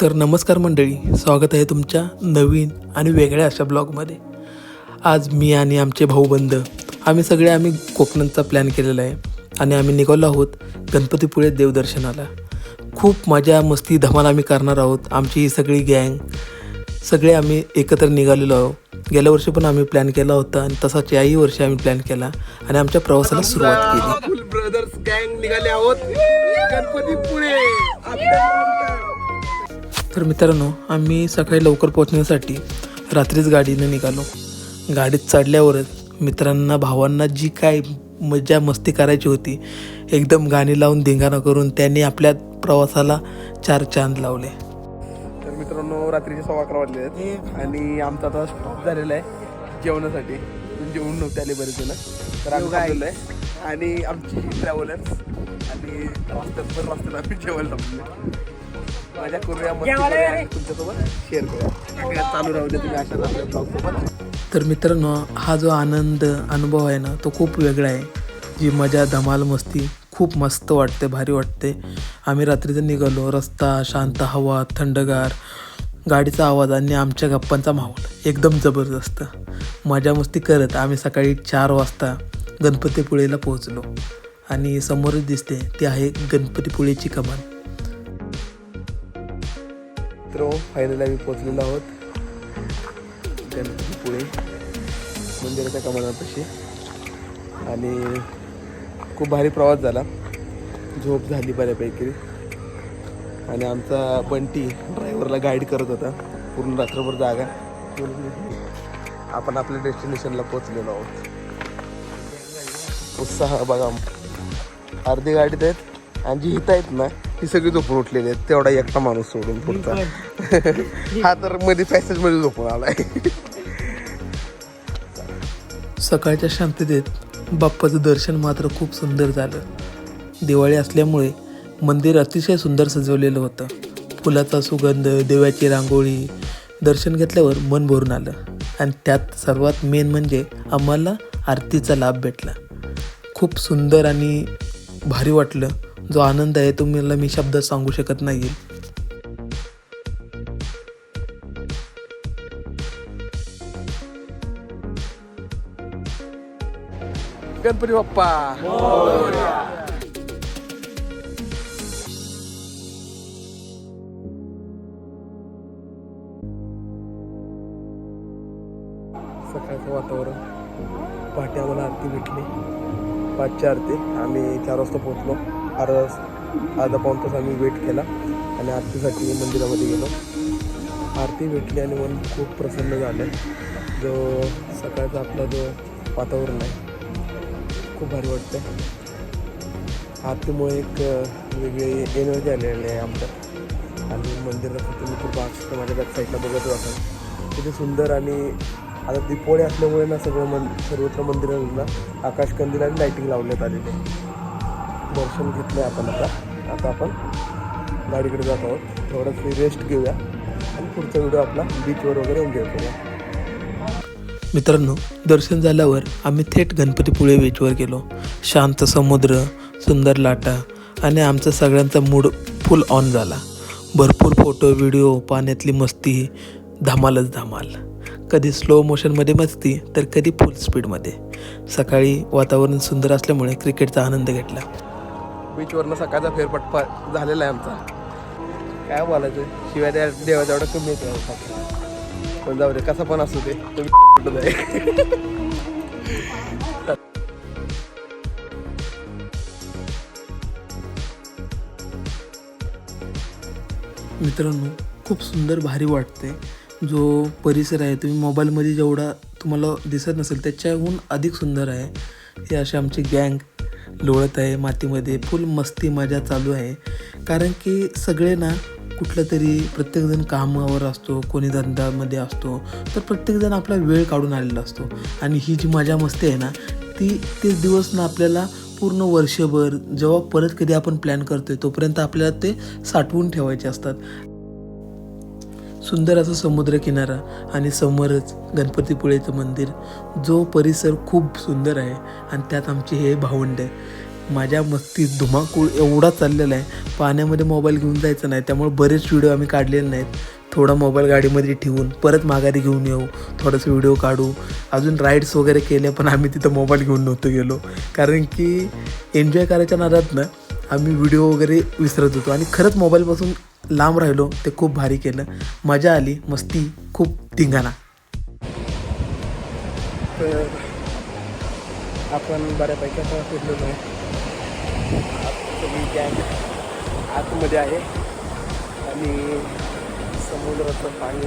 तर नमस्कार मंडळी स्वागत आहे तुमच्या नवीन आणि वेगळ्या अशा ब्लॉगमध्ये. आज मी आणि आमचे भाऊबंद आम्ही सगळे आम्ही कोकणांचा प्लॅन केलेला आहे आणि आम्ही निघालो आहोत गणपतीपुळे देवदर्शनाला. खूप मजा मस्ती धमाल आम्ही करणार आहोत. आमची ही सगळी गँग सगळे आम्ही एकत्र निघालेलो आहोत. गेल्या वर्षी पण आम्ही प्लॅन केला होता आणि तसाच याही वर्षी आम्ही प्लॅन केला आणि आमच्या प्रवासाला सुरुवात केली. ब्रदर्स गँग निघाले आहोत. गणपतीपुळे. तर मित्रांनो आम्ही सकाळी लवकर पोहोचण्यासाठी रात्रीच गाडीने निघालो. गाडीत चढल्यावरच मित्रांना भावांना जी काय मजा मस्ती करायची होती एकदम गाणी लावून धिंगाणा करून त्यांनी आपल्या प्रवासाला चार चांद लावले. तर मित्रांनो रात्रीचे सव्वा अकरा वाजले आहेत आणि आमचा आता स्टॉप झालेला आहे जेवणासाठी. पण जेवण नव्हते आले बरेच जण. तर आम्ही थांबलेलो आहे. आणि आमची ट्रॅव्हलर्स आणि रस्त्यात पण रस्त्यात आम्ही जेवायला थांबलो करूया तुमच्यासोबत शेअर करूया. चालू राहू दे तुम्ही अशाच आपल्या ब्लॉग सोबत. तर मित्रांनो हा जो आनंद अनुभव आहे ना तो खूप वेगळा आहे. जी मजा धमाल मस्ती खूप मस्त वाटते भारी वाटते. आम्ही रात्रीचं निघालो रस्ता शांत हवा थंडगार गाडीचा आवाज आणि आमच्या गप्पांचा माहोल एकदम जबरदस्त. मजा मस्ती करत आम्ही सकाळी चार वाजता गणपतीपुळेला पोहोचलो. आणि समोरच दिसते ती आहे गणपतीपुळेची कमान. मित्र फायनल आम्ही पोचलेलो आहोत. गणपतीपुळे मंदिराच्या कमानापाशी आणि खूप भारी प्रवास झाला. झोप झाली बऱ्यापैकी. आणि आमचा बंटी ड्रायव्हरला गाईड करत होता. पूर्ण रात्रभर जागा. आपण आपल्या डेस्टिनेशनला पोचलेलो आहोत. उत्साह बघा. अर्धी गाडीत आहेत आणि जी हित आहेत ना ही सगळी झोपून उठलेली आहेत. तेवढा एकटा माणूस सोडून पुढचा. हा तर मध्ये पॅसेजमध्ये झोपून आलाय. सकाळच्या शांततेत बाप्पाचं दर्शन मात्र खूप सुंदर झालं. दिवाळी असल्यामुळे मंदिर अतिशय सुंदर सजवलेलं होतं. फुलाचा सुगंध देवाची रांगोळी दर्शन घेतल्यावर मन भरून आलं. आणि त्यात सर्वात मेन म्हणजे आम्हाला आरतीचा लाभ भेटला. खूप सुंदर आणि भारी वाटलं. जो आनंद आहे तो मला मी शब्दात सांगू शकत नाही गणपती बाप्पा. सकाळचं वातावरण. पहाटे आम्हाला आरती भेटली. पाचची आरती. आम्ही चार वाजता पोहोचलो. अर्धा अर्धा पाऊण तास आम्ही वेट केला आणि आरतीसाठी मंदिरामध्ये गेलो. आरती भेटली आणि मन खूप प्रसन्न झालं. जो सकाळचा आपला जो वातावरण आहे खूप भारी वाटतं आरतीमुळे एक वेगळी एनर्जी आलेली आहे आमच्यात आणि मंदिरात तुम्ही खूप बाग माझ्या बॅक साईडला बघत असाल तिथे सुंदर आणि आता दिपोळी असल्यामुळे ना सगळं मन सर्वत्र मंदिरांना आकाशकंदील आणि लाईटिंग लावण्यात आलेली आहे. दर्शन घेतलं आपण आता. आता आपण गाडीकडे जात आहोत. थोडंसं रेस्ट घेऊया आणि पुढचा व्हिडिओ आपला बीचवर वगैरे एन्जॉय करूया मित्रांनो दर्शन झाल्यावर आम्ही थेट गणपतीपुळे बीचवर गेलो. शांत समुद्र सुंदर लाटा आणि आमचा सगळ्यांचा मूड फुल ऑन झाला. भरपूर फोटो व्हिडिओ पाण्यातली मस्ती धमालच धमाल. कधी स्लो मोशनमध्ये मस्ती तर कधी फुल स्पीडमध्ये सकाळी वातावरण सुंदर असल्यामुळे क्रिकेटचा आनंद घेतला. बीचवरनं सकाळचा फेरपटपा झालेला आहे आमचा. काय बोलायचं? शिवाय त्या देवाचा तेवढं कमी येते पण जाऊ दे कसा पण असू दे तुम्ही मित्रांनो खूप सुंदर भारी वाटते. जो परिसर आहे तुम्ही मोबाईलमध्ये जेवढा तुम्हाला दिसत नसेल त्याच्याहून अधिक सुंदर आहे. हे असे आमची गँग लोळत आहे मातीमध्ये फुल मस्ती मजा चालू आहे. कारण की सगळे ना कुठलं तरी प्रत्येकजण कामावर असतो कोणी धंद्यामध्ये असतो तर प्रत्येकजण आपला वेळ काढून आलेला असतो. आणि ही जी मजा मस्ती आहे ना ती ते दिवस ना आपल्याला पूर्ण वर्षभर जेव्हा परत कधी आपण प्लॅन करतोय तोपर्यंत आपल्याला ते साठवून ठेवायचे असतात. सुंदर असं समुद्रकिनारा आणि समोरच गणपतीपुळेचं मंदिर. जो परिसर खूप सुंदर आहे आणि त्यात आमचे हे भावंड माझ्या मस्तीत धुमाकूळ एवढा चाललेला आहे. पाण्यामध्ये मोबाईल घेऊन जायचं नाही. त्यामुळे बरेच व्हिडिओ आम्ही काढलेले नाहीत. थोडा मोबाईल गाडीमध्ये ठेवून परत माघारी घेऊन येऊ. थोडंसं व्हिडिओ काढू. अजून राईड्स वगैरे केल्या पण आम्ही तिथं मोबाईल घेऊन नव्हतो गेलो. कारण की एन्जॉय करायच्या नादात ना आम्ही व्हिडिओ वगैरे विसरत होतो. आणि खरंच मोबाईलपासून लांब राहिलो ते खूप भारी केलं. मजा आली मस्ती खूप धिंगाणा. तर आपण बऱ्यापैकी आता फिरलेलो आहे. आतमध्ये आहे. आणि समुद्राचं पाणी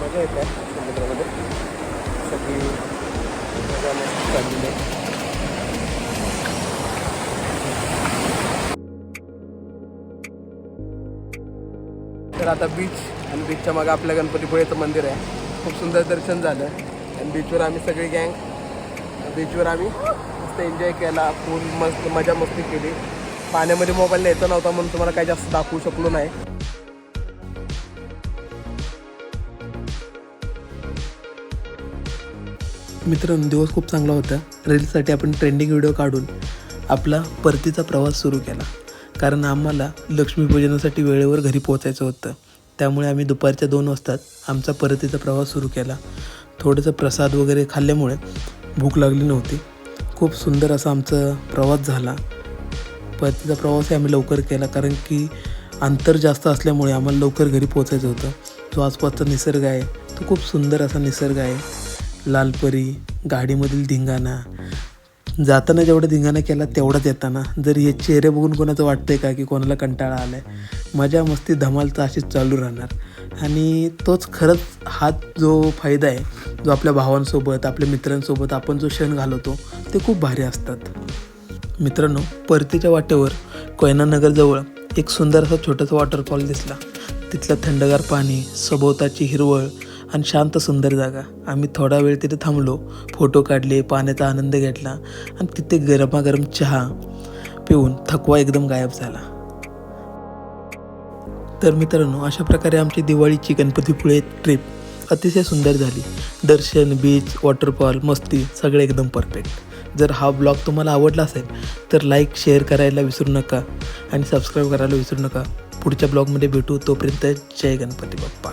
मजा येत आहे समुद्रामध्ये सगळी मजा मस्त चाललेली आहे. तर आता बीच आणि बीचच्या मागं आपल्या गणपतीपुळेचं मंदिर आहे. खूप सुंदर दर्शन झालं. आणि बीचवर आम्ही सगळी गँग बीचवर आम्ही मस्त एन्जॉय केला. फुल मस्त मजा मस्ती केली. पाण्यामध्ये मोबाईल न्यायचा नव्हता म्हणून तुम्हाला काही जास्त दाखवू शकलो नाही. मित्रांनो दिवस खूप चांगला होता. रील्ससाठी आपण ट्रेंडिंग व्हिडिओ काढून आपला परतीचा प्रवास सुरू केला. कारण आम्हाला लक्ष्मीपूजनासाठी वेळेवर घरी पोहोचायचं होतं. त्यामुळे आम्ही दुपारच्या दोन वाजताच आमचा परतीचा प्रवास सुरू केला. थोडंसं प्रसाद वगैरे खाल्ल्यामुळे भूक लागली नव्हती. खूप सुंदर असा आमचा प्रवास झाला. परतीचा प्रवासही आम्ही लवकर केला कारण की अंतर जास्त असल्यामुळे आम्हाला लवकर घरी पोचायचं होतं. जो आसपासचा निसर्ग आहे तो खूप सुंदर असा निसर्ग आहे. लालपरी गाडीमधील धिंगाणा जाताना जेवढा धिंगाणा केला तेवढाच येताना. जर हे चेहरे बघून कोणाचं वाटतंय का की कोणाला कंटाळा आलाय? मजा मस्ती धमाल तर अशीच चालू राहणार. आणि तोच खरंच हा जो फायदा आहे जो आपल्या भावांसोबत आपल्या मित्रांसोबत आपण जो क्षण घालवतो ते खूप भारी असतात. मित्रांनो परतीच्या वाटेवर कोयनानगरजवळ एक सुंदर असा छोटासा वॉटरफॉल दिसला. तिथलं थंडगार पाणी सभोवताची हिरवळ आणि शांत सुंदर जागा. आम्ही थोडा वेळ तिथे थांबलो फोटो काढले पाण्याचा आनंद घेतला आणि तिथे गरमागरम चहा पिऊन थकवा एकदम गायब झाला. तर मित्रांनो अशा प्रकारे आमची दिवाळीची गणपतीपुळे ट्रिप अतिशय सुंदर झाली. दर्शन बीच वॉटरफॉल मस्ती सगळे एकदम परफेक्ट जर हा ब्लॉग तुम्हाला आवडला असेल तर लाईक शेअर करायला विसरू नका आणि सबस्क्राईब करायला विसरू नका. पुढच्या ब्लॉगमध्ये भेटू. तोपर्यंत जय गणपती बाप्पा.